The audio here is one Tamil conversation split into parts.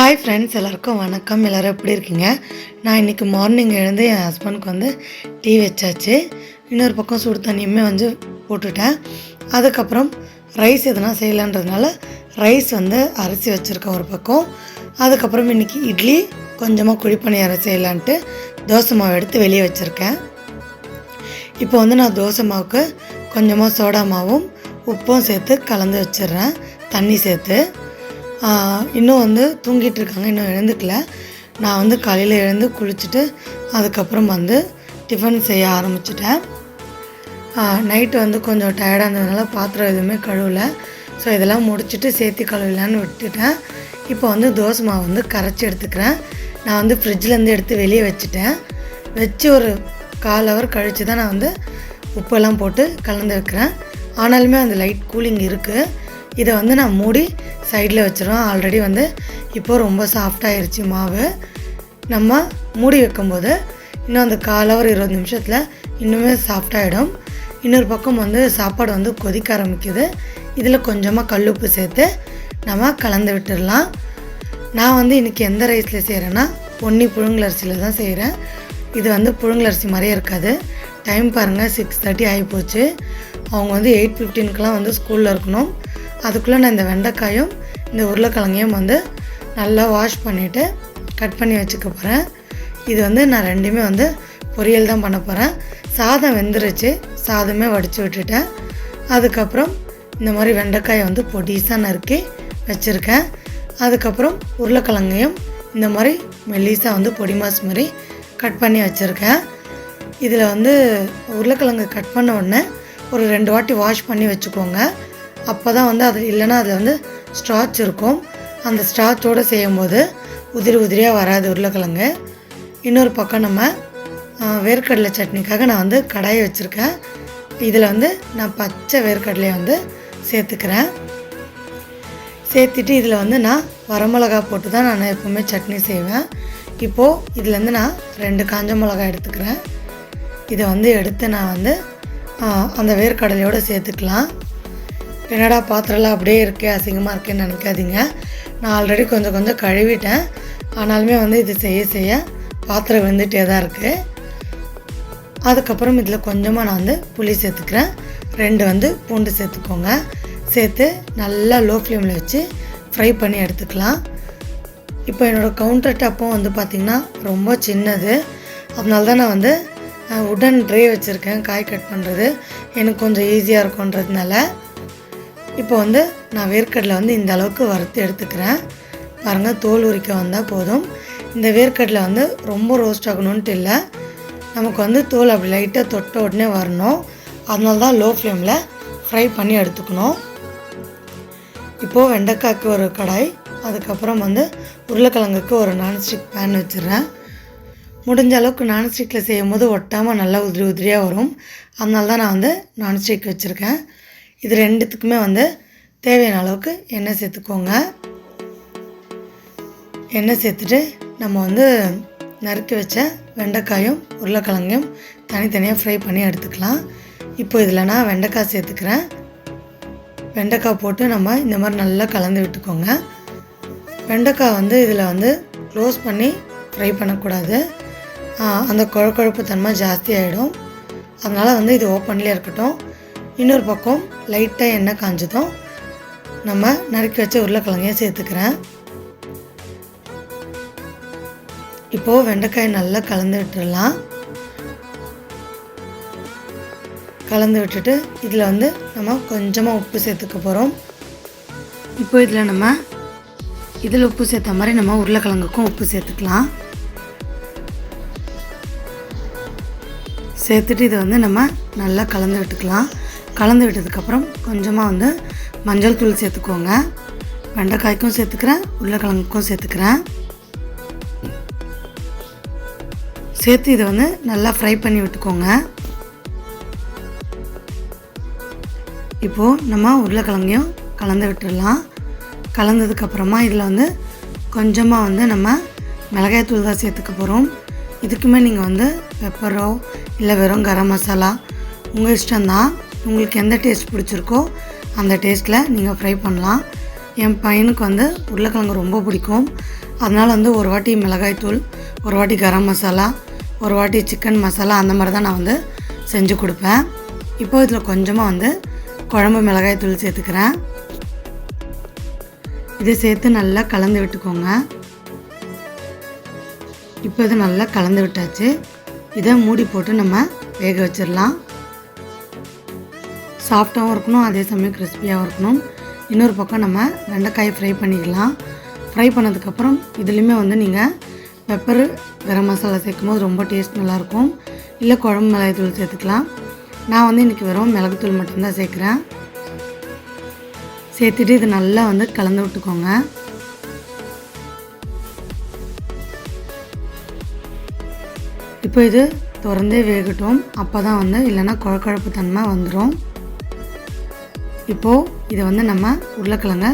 ஹாய் ஃப்ரெண்ட்ஸ் எல்லாருக்கும் வணக்கம். எல்லோரும் எப்படி இருக்கீங்க? நான் இன்றைக்கி மார்னிங் எழுந்து என் ஹஸ்பண்டுக்கு வந்து டீ வச்சாச்சு. இன்னொரு பக்கம் சுடு தண்ணியுமே வந்து போட்டுட்டேன். அதுக்கப்புறம் ரைஸ் எதுனா செய்யலான்றதுனால ரைஸ் வந்து அரிசி வச்சுருக்கேன் ஒரு பக்கம். அதுக்கப்புறம் இன்றைக்கி இட்லி கொஞ்சமாக குழிப்பணியாரம் செய்யலான்ட்டு தோசை மாவு எடுத்து வெளியே வச்சுருக்கேன். இப்போ வந்து நான் தோசை மாவுக்கு கொஞ்சமாக சோடா மாவும் உப்பும் சேர்த்து கலந்து வச்சிடுறேன். தண்ணி சேர்த்து. இன்னும் வந்து தூங்கிட்டு இருக்காங்க இன்னும் எழுந்துக்கல. நான் வந்து காலையில் எழுந்து குளிச்சுட்டு அதுக்கப்புறம் வந்து டிஃபன் செய்ய ஆரம்பிச்சிட்டேன். நைட்டு வந்து கொஞ்சம் டயர்டாக இருந்ததுனால பாத்திரம் எதுவுமே கழுவலை. ஸோ இதெல்லாம் முடிச்சுட்டு சேர்த்து கழுவலான்னு விட்டுட்டேன். இப்போ வந்து தோசை மாவு வந்து கரைச்சி எடுத்துக்கிறேன். நான் வந்து ஃப்ரிட்ஜ்லேருந்து எடுத்து வெளியே வச்சுட்டேன். வச்சு ஒரு கால் ஹவர் கழித்து தான் நான் வந்து உப்பெல்லாம் போட்டு கலந்து வைக்கிறேன். ஆனாலுமே அந்த லைட் கூலிங் இருக்குது இதை வந்து நான் மூடி சைடில் வச்சிருவேன். ஆல்ரெடி வந்து இப்போது ரொம்ப சாஃப்டாகிருச்சு மாவு. நம்ம மூடி வைக்கும்போது இன்னும் அந்த கால் ஹவர் இருபது நிமிஷத்தில் இன்னுமே சாஃப்டாகிடும் இன்னொரு பக்கம் வந்து சாப்பாடு வந்து கொதிக்க ஆரம்பிக்குது. இதில் கொஞ்சமாக கல்லுப்பு சேர்த்து நம்ம கலந்து விட்டுடலாம். நான் வந்து இன்றைக்கி எந்த ரைஸில் செய்கிறேன்னா பொன்னி புழுங்கலரிசியில் தான் செய்கிறேன் இது வந்து புழுங்கலரிசி மாதிரியே இருக்காது. டைம் பாருங்கள் சிக்ஸ் தேர்ட்டி ஆகிப்போச்சு அவங்க வந்து எயிட் ஃபிஃப்டீனுக்கெலாம் வந்து ஸ்கூலில் இருக்கணும். அதுக்குள்ளே நான் இந்த வெண்டைக்காயும் இந்த உருளைக்கிழங்கையும் வந்து நல்லா வாஷ் பண்ணிவிட்டு கட் பண்ணி வச்சுக்க போகிறேன் இது வந்து நான் ரெண்டுமே வந்து பொரியல் தான் பண்ண போகிறேன் சாதம் வெந்துருச்சு சாதமே வடித்து விட்டுட்டேன். அதுக்கப்புறம் இந்த மாதிரி வெண்டைக்காயை வந்து பொடிசாக நறுக்கி வச்சுருக்கேன். அதுக்கப்புறம் உருளைக்கிழங்கையும் இந்த மாதிரி மெல்லிசாக வந்து பொடி மாஸ் மாதிரி கட் பண்ணி வச்சுருக்கேன். இதில் வந்து உருளைக்கிழங்கு கட் பண்ண உடனே ஒரு ரெண்டு வாட்டி வாஷ் பண்ணி வச்சுக்கோங்க. அப்போ தான் வந்து அது இல்லைன்னா அதில் வந்து ஸ்ட்ராச் இருக்கும். அந்த ஸ்ட்ராச்சோடு செய்யும்போது உதிரி உதிரியாக வராது உருளைக்கிழங்கு. இன்னொரு பக்கம் நம்ம வேர்க்கடலை சட்னிக்காக நான் வந்து கடாயை வச்சுருக்கேன். இதில் வந்து நான் பச்சை வேர்க்கடலையை வந்து சேர்த்துக்கிறேன். சேர்த்துட்டு இதில் வந்து நான் வரமிளகா போட்டு தான் நான் எப்போவுமே சட்னி செய்வேன். இப்போது இதுலேருந்து நான் ரெண்டு காஞ்ச மிளகா எடுத்துக்கிறேன். இதை வந்து எடுத்து நான் வந்து அந்த வேர்க்கடலையோடு சேர்த்துக்கலாம். என்னடா பாத்திரம்லாம் அப்படியே இருக்கே அசிங்கமாக இருக்கேன்னு நினைக்காதீங்க. நான் ஆல்ரெடி கொஞ்சம் கொஞ்சம் கழுவிட்டேன். ஆனாலுமே வந்து இது செய்ய செய்ய பாத்திரம் வெந்துட்டே தான் இருக்குது அதுக்கப்புறம் இதில் கொஞ்சமாக நான் வந்து புளி சேர்த்துக்கிறேன். ரெண்டு வந்து பூண்டு சேர்த்துக்கோங்க. சேர்த்து நல்லா லோ ஃப்ளேமில் வச்சு ஃப்ரை பண்ணி எடுத்துக்கலாம். இப்போ என்னோடய கவுண்டர் டாப்பும் வந்து பார்த்திங்கன்னா ரொம்ப சின்னது. அதனால தான் நான் வந்து உடன் ட்ரே வச்சுருக்கேன் காய் கட் பண்ணுறது எனக்கு கொஞ்சம் ஈஸியாக இருக்குன்றதுனால இப்போ வந்து நான் வேர்க்கடலை வந்து இந்த அளவுக்கு வறுத்து எடுத்துக்கிறேன். பாருங்கள் தோல் உரிக்க வந்தால் போதும். இந்த வேர்க்கடலை வந்து ரொம்ப ரோஸ்ட் ஆகணுன்ட்டு இல்லை. நமக்கு வந்து தோல் அப்படி லைட்டாக தொட்ட உடனே வரணும். அதனால தான் லோ ஃப்ளேமில் ஃப்ரை பண்ணி எடுத்துக்கணும். இப்போது வெண்டைக்காய்க்கு ஒரு கடாய் அதுக்கப்புறம் வந்து உருளைக்கிழங்குக்கு ஒரு நான்ஸ்டிக் பேன் வச்சிடுறேன். முடிஞ்ச அளவுக்கு நான்ஸ்டிக்கில் செய்யும் போது ஒட்டாமல் நல்லா உதிரி உதிரியாக வரும். அதனால தான் நான் வந்து நான்ஸ்டிக் வச்சுருக்கேன். இது ரெண்டுத்துக்குமே வந்து தேவையான அளவுக்கு எண்ணெய் சேர்த்துக்கோங்க. எண்ணெய் சேர்த்துட்டு நம்ம வந்து நறுக்கி வச்ச வெண்டைக்காயும் உருளைக்கிழங்கையும் தனித்தனியாக ஃப்ரை பண்ணி எடுத்துக்கலாம். இப்போ இதில் நான் வெண்டைக்காய் சேர்த்துக்கிறேன். வெண்டைக்காய் போட்டு நம்ம இந்த மாதிரி நல்லா கலந்து விட்டுக்கோங்க. வெண்டைக்காய் வந்து இதில் வந்து க்ளோஸ் பண்ணி ஃப்ரை பண்ணக்கூடாது. அந்த குழக்குழப்பு தன்மை ஜாஸ்தி ஆகிடும் அதனால் வந்து இது ஓப்பன்லேயே இருக்கட்டும். இன்னொரு பக்கம் லைட்டாக எண்ணெய் காஞ்சதும் நம்ம நறுக்கி வச்ச உருளைக்கிழங்கையும் சேர்த்துக்கிறேன். இப்போது வெண்டைக்காய் நல்லா கலந்து விட்டுடலாம். கலந்து விட்டுட்டு இதில் வந்து நம்ம கொஞ்சமாக உப்பு சேர்த்துக்க போகிறோம் இப்போ இதில் நம்ம இதில் உப்பு சேர்த்த மாதிரி நம்ம உருளைக்கிழங்குக்கும் உப்பு சேர்த்துக்கலாம். சேர்த்துட்டு இதை வந்து நம்ம நல்லா கலந்து விட்டுக்கலாம். கலந்து விட்டதுக்கப்புறம் கொஞ்சமாக வந்து மஞ்சள் தூள் சேர்த்துக்கோங்க. வெண்டைக்காய்க்கும் சேர்த்துக்கிறேன் உருளைக்கிழங்குக்கும் சேர்த்துக்கிறேன். சேர்த்து இதை வந்து நல்லா ஃப்ரை பண்ணி விட்டுக்கோங்க. இப்போது நம்ம உருளைக்கிழங்கையும் கலந்து விட்டுடலாம். கலந்ததுக்கப்புறமா இதில் வந்து கொஞ்சமாக வந்து நம்ம மிளகாய் தூள் தான் சேர்த்துக்க போகிறோம் இதுக்குமே நீங்கள் வந்து பெப்பரோ இல்லை வெறும் கரம் மசாலா உங்கள் இஷ்டம்தான். உங்களுக்கு எந்த டேஸ்ட் பிடிச்சிருக்கோ அந்த டேஸ்ட்டில் நீங்கள் ஃப்ரை பண்ணலாம். என் பையனுக்கு வந்து உருளைக்கிழங்கு ரொம்ப பிடிக்கும். அதனால் வந்து ஒரு வாட்டி மிளகாய்த்தூள் ஒரு வாட்டி கரம் மசாலா ஒரு வாட்டி சிக்கன் மசாலா அந்த மாதிரி தான் நான் வந்து செஞ்சு கொடுப்பேன். இப்போ இதில் கொஞ்சமாக வந்து குழம்பு மிளகாய்த்தூள் சேர்த்துக்கிறேன். இதை சேர்த்து நல்லா கலந்து விட்டுக்கோங்க. இப்போ இது நல்லா கலந்து விட்டாச்சு. இதை மூடி போட்டு நம்ம வேக வச்சிடலாம். சாஃப்டாகவும் இருக்கணும் அதே சமயம் கிறிஸ்பியாகவும் இருக்கணும். இன்னொரு பக்கம் நம்ம வெண்டைக்காயை ஃப்ரை பண்ணிக்கலாம். ஃப்ரை பண்ணதுக்கப்புறம் இதுலேயுமே வந்து நீங்கள் பெப்பர் கரம் மசாலா சேர்க்கும் போது ரொம்ப டேஸ்ட் நல்லாயிருக்கும். இல்லை குழம்பு மிளகாய் தூள் சேர்த்துக்கலாம். நான் வந்து இன்றைக்கி வெறும் மிளகுத்தூள் மட்டும்தான் சேர்க்குறேன். சேர்த்துட்டு இது நல்லா வந்து கலந்து விட்டுக்கோங்க. இப்போ இது திறந்தே வேகட்டும். அப்போ தான் வந்து இல்லைன்னா குழக்குழப்பு தன்மை வந்துடும் இப்போது இதை வந்து நம்ம உருளைக்கிழங்க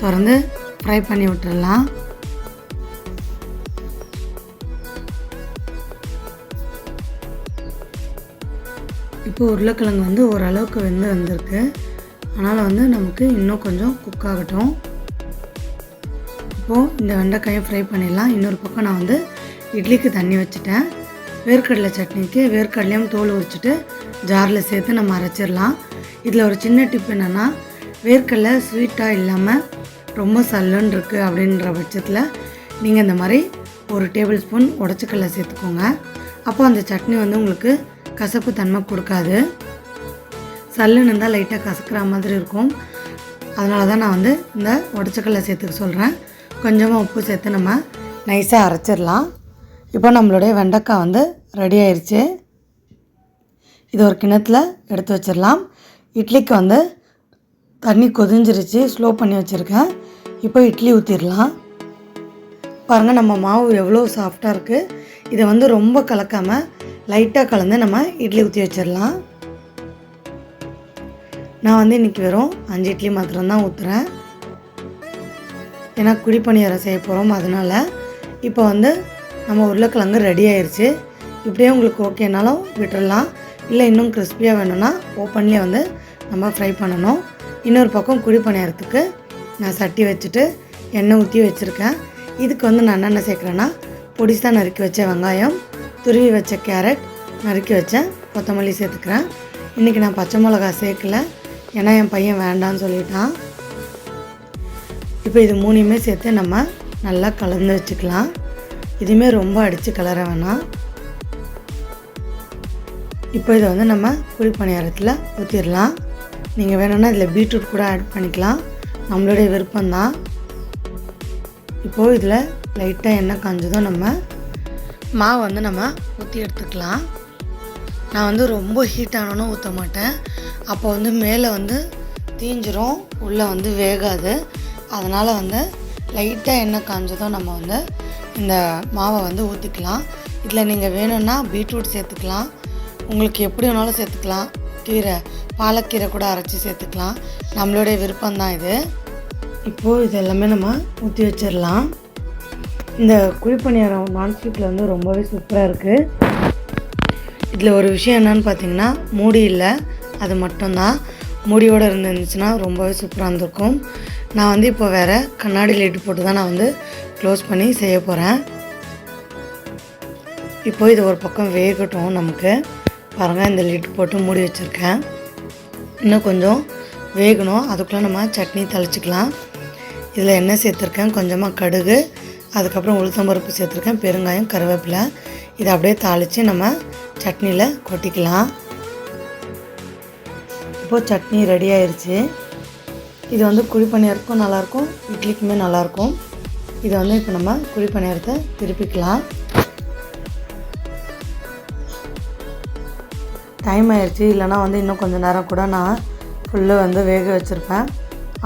திறந்து ஃப்ரை பண்ணி விட்டுடலாம் இப்போ உருளைக்கிழங்கு வந்து ஓரளவுக்கு வெந்து வந்திருக்கு. அதனால் வந்து நமக்கு இன்னும் கொஞ்சம் குக் ஆகட்டும். இப்போது இந்த வெண்டைக்காயை ஃப்ரை பண்ணிடலாம். இன்னொரு பக்கம் நான் வந்து இட்லிக்கு தண்ணி வச்சுட்டேன். வேர்க்கடலை சட்னிக்கு வேர்க்கடலையும் தோல் உரிச்சிட்டு ஜாரில் சேர்த்து நம்ம அரைச்சிடலாம். இதில் ஒரு சின்ன டிப் என்னென்னா வேர்க்கடலை ஸ்வீட்டாக இல்லாமல் ரொம்ப சல்லுன்னு இருக்குது அப்படின்ற பட்சத்தில் நீங்கள் இந்த மாதிரி ஒரு டேபிள் ஸ்பூன் உடச்சிக்கடலை சேர்த்துக்கோங்க. அப்போ அந்த சட்னி வந்து உங்களுக்கு கசப்பு தன்மை கொடுக்காது. சல்லுன்னு இருந்தால் லைட்டாக கசக்கிற மாதிரி இருக்கும். அதனால தான் நான் வந்து இந்த உடச்சக்கல்ல சேர்த்துக்க சொல்கிறேன் கொஞ்சமாக உப்பு சேர்த்து நம்ம நைஸாக அரைச்சிடலாம். இப்போ நம்மளுடைய வெண்டைக்காய் வந்து ரெடி ஆயிடுச்சு இது ஒரு கிணத்துல எடுத்து வச்சிடலாம். இட்லிக்கு வந்து தண்ணி கொதிஞ்சிருச்சு ஸ்லோ பண்ணி வச்சுருக்கேன். இப்போ இட்லி ஊற்றிடலாம் பாருங்கள் நம்ம மாவு எவ்வளோ சாஃப்டாக இருக்குது இதை வந்து ரொம்ப கலக்காமல் லைட்டாக கலந்து நம்ம இட்லி ஊற்றி வச்சிடலாம். நான் வந்து இன்றைக்கி வெறும் அஞ்சு இட்லி மாத்திரம்தான் ஊற்றுறேன் ஏன்னா குடிப்பணியாரம் பணியாரம் செய்ய போகிறோம் அதனால் இப்போ வந்து நம்ம உருளைக்கிழங்கு ரெடி ஆயிடுச்சு இப்படியே உங்களுக்கு ஓகேனாலும் விட்டுறலாம். இல்லை இன்னும் கிறிஸ்பியாக வேணும்னா ஓப்பன்லேயே வந்து நம்ம ஃப்ரை பண்ணணும். இன்னொரு பக்கம் குழி பணியாரத்துக்கு நான் சட்டி வச்சுட்டு எண்ணெய் ஊற்றி வச்சுருக்கேன். இதுக்கு வந்து நான் என்னென்ன சேர்க்குறேன்னா பொடிசாக நறுக்கி வச்ச வெங்காயம் துருவி வச்ச கேரட் நறுக்கி வச்ச கொத்தமல்லி சேர்த்துக்கிறேன். இன்றைக்கி நான் பச்சை மிளகா சேர்க்கல. ஏன்னா என் பையன் வேண்டான்னு சொல்லிட்டான். இப்போ இது மூணையுமே சேர்த்து நம்ம நல்லா கலந்து வச்சுக்கலாம். இதுவுமே ரொம்ப அடித்து கலர வேணாம். இப்போ இதை வந்து நம்ம குழி பணியாரத்தில் ஊற்றிடலாம் நீங்கள் வேணும்னா இதில் பீட்ரூட் கூட ஆட் பண்ணிக்கலாம். நம்மளுடைய விருப்பம்தான். இப்போது இதில் லைட்டாக எண்ணெய் காஞ்சதும் நம்ம மாவு வந்து நம்ம ஊற்றி எடுத்துக்கலாம். நான் வந்து ரொம்ப ஹீட் ஆனோன்னு ஊற்ற மாட்டேன். அப்போ வந்து மேலே வந்து தீஞ்சிரும் உள்ளே வந்து வேகாது. அதனால் வந்து லைட்டாக எண்ணெய் காஞ்சதும் நம்ம வந்து இந்த மாவை வந்து ஊற்றிக்கலாம் இதில் நீங்கள் வேணும்னா பீட்ரூட் சேர்த்துக்கலாம். உங்களுக்கு எப்படி வேணாலும் சேர்த்துக்கலாம். கீரை பாலக்கீரை கூட அரைச்சி சேர்த்துக்கலாம். நம்மளுடைய விருப்பம்தான் இது. இப்போது இது எல்லாமே நம்ம ஊற்றி வச்சிடலாம். இந்த குழிப்பணியாரம் நான்ஸ்டிக்கில் வந்து ரொம்பவே சூப்பராக இருக்குது இதில் ஒரு விஷயம் என்னன்னு பார்த்தீங்கன்னா மூடி இல்லை. அது மட்டும்தான். மூடியோடு இருந்துச்சுன்னா ரொம்பவே சூப்பராக இருந்திருக்கும். நான் வந்து இப்போ வேறு கண்ணாடி லைட்டு போட்டு தான் நான் வந்து க்ளோஸ் பண்ணி செய்ய போகிறேன் இப்போ இது ஒரு பக்கம் வேகட்டும் நமக்கு. பாருங்கள் இந்த லிட் போட்டு மூடி வச்சுருக்கேன். இன்னும் கொஞ்சம் வேகணும். அதுக்குள்ளே நம்ம சட்னி தளிச்சிக்கலாம். இதில் எண்ணெய் சேர்த்துருக்கேன் கொஞ்சமாக கடுகு அதுக்கப்புறம் உளுத்தம்பருப்பு சேர்த்துருக்கேன் பெருங்காயம் கருவேப்பிலை. இதை அப்படியே தாளித்து நம்ம சட்னியில் கொட்டிக்கலாம். இப்போது சட்னி ரெடி ஆயிடுச்சு இது வந்து குழி பணியாருக்கும் நல்லாயிருக்கும் இட்லிக்குமே நல்லாயிருக்கும். இதை வந்து இப்போ நம்ம குழி பணியாரத்தை திருப்பிக்கலாம். டைம் ஆயிடுச்சு இல்லைனா வந்து இன்னும் கொஞ்சம் நேரம் கூட நான் ஃபுல்லு வந்து வேக வச்சுருப்பேன்.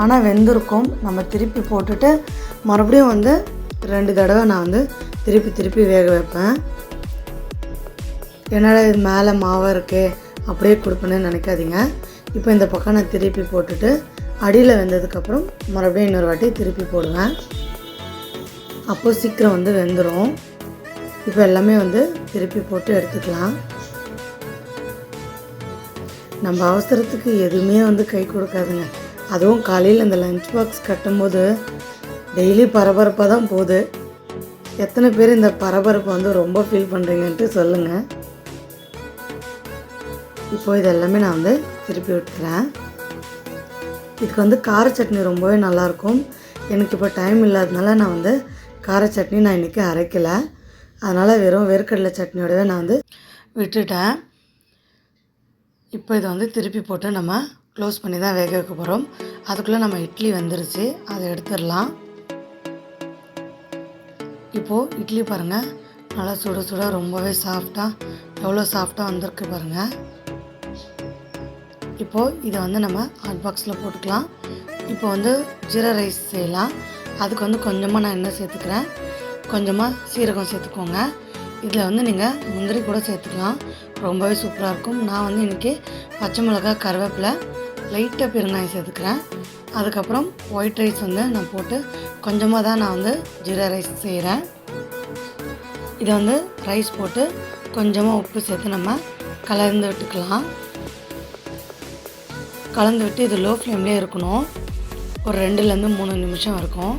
ஆனால் வெந்திருக்கும். நம்ம திருப்பி போட்டுட்டு மறுபடியும் வந்து ரெண்டு தடவை நான் வந்து திருப்பி திருப்பி வேக வைப்பேன். என்னடா இது மேலே மாவு இருக்கே? அப்படியே கொடுப்பேன்னு நினைக்காதீங்க. இப்போ இந்த பக்கம் நான் திருப்பி போட்டுட்டு அடியில் வெந்ததுக்கப்புறம் மறுபடியும் இன்னொரு வாட்டி திருப்பி போடுவேன். அப்போது சீக்கிரம் வந்து வெந்துடும் இப்போ எல்லாமே வந்து திருப்பி போட்டு எடுத்துக்கலாம். நம்ம அவசரத்துக்கு எதுவுமே வந்து கை கொடுக்காதுங்க. அதுவும் காலையில் அந்த லஞ்ச் பாக்ஸ் கட்டும்போது டெய்லி பரபரப்பாக தான் போகுது. எத்தனை பேர் இந்த பரபரப்பை வந்து ரொம்ப ஃபீல் பண்ணுறீங்கன்ட்டு சொல்லுங்கள் இப்போ இதெல்லாமே நான் வந்து திருப்பி விட்டுறேன். இதுக்கு வந்து கார சட்னி ரொம்பவே நல்லாயிருக்கும். எனக்கு இப்போ டைம் இல்லாததுனால நான் வந்து கார சட்னி நான் இன்றைக்கி அரைக்கலை. அதனால் வெறும் வேர்க்கடலை சட்னியோடவே நான் வந்து விட்டுட்டேன். இப்போ இதை வந்து திருப்பி போட்டு நம்ம க்ளோஸ் பண்ணி தான் வேக வைக்க போகிறோம் அதுக்குள்ளே நம்ம இட்லி வந்துருச்சு. அதை எடுத்துடலாம். இப்போது இட்லி பாருங்கள் நல்லா சுட சுட ரொம்பவே சாஃப்டாக எவ்வளோ சாஃப்டாக வந்திருக்கு பாருங்கள் இப்போது இதை வந்து நம்ம ஹாட் பாக்ஸில் போட்டுக்கலாம். இப்போ வந்து ஜீரா ரைஸ் செய்யலாம். அதுக்கு வந்து கொஞ்சமாக நான் என்ன சேர்த்துக்கிறேன். கொஞ்சமாக சீரகம் சேர்த்துக்கோங்க. இதில் வந்து நீங்கள் முந்திரி கூட சேர்த்துக்கலாம். ரொம்பவே சூப்பராக இருக்கும். நான் வந்து இன்றைக்கி பச்சை மிளகாய் கருவேப்பிலை லைட்டாக பெருங்காயம் சேர்த்துக்கிறேன். அதுக்கப்புறம் ஒயிட் ரைஸ் வந்து நான் போட்டு கொஞ்சமாக தான் நான் வந்து ஜீரா ரைஸ் செய்கிறேன். இதை வந்து ரைஸ் போட்டு கொஞ்சமாக உப்பு சேர்த்து நம்ம கலந்து விட்டுக்கலாம். கலந்து விட்டு இது லோ ஃப்ளேம்லேயே இருக்கணும். ஒரு ரெண்டுலேருந்து மூணு நிமிஷம் இருக்கும்.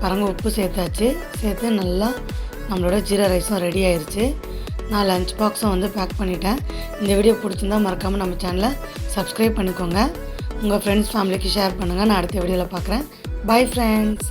பாருங்க உப்பு சேர்த்தாச்சு. சேர்த்து நல்லா நம்மளோட ஜீரா ரைஸும் ரெடி ஆயிடுச்சு நான் லஞ்ச் பாக்ஸும் வந்து பேக் பண்ணிட்டேன். இந்த வீடியோ பிடிச்சிருந்தா மறக்காமல் நம்ம சேனலை சப்ஸ்கிரைப் பண்ணிக்கோங்க. உங்கள் ஃப்ரெண்ட்ஸ் ஃபேமிலிக்கு ஷேர் பண்ணுங்கள் நான் அடுத்த வீடியோவில் பார்க்குறேன் பை ஃப்ரெண்ட்ஸ்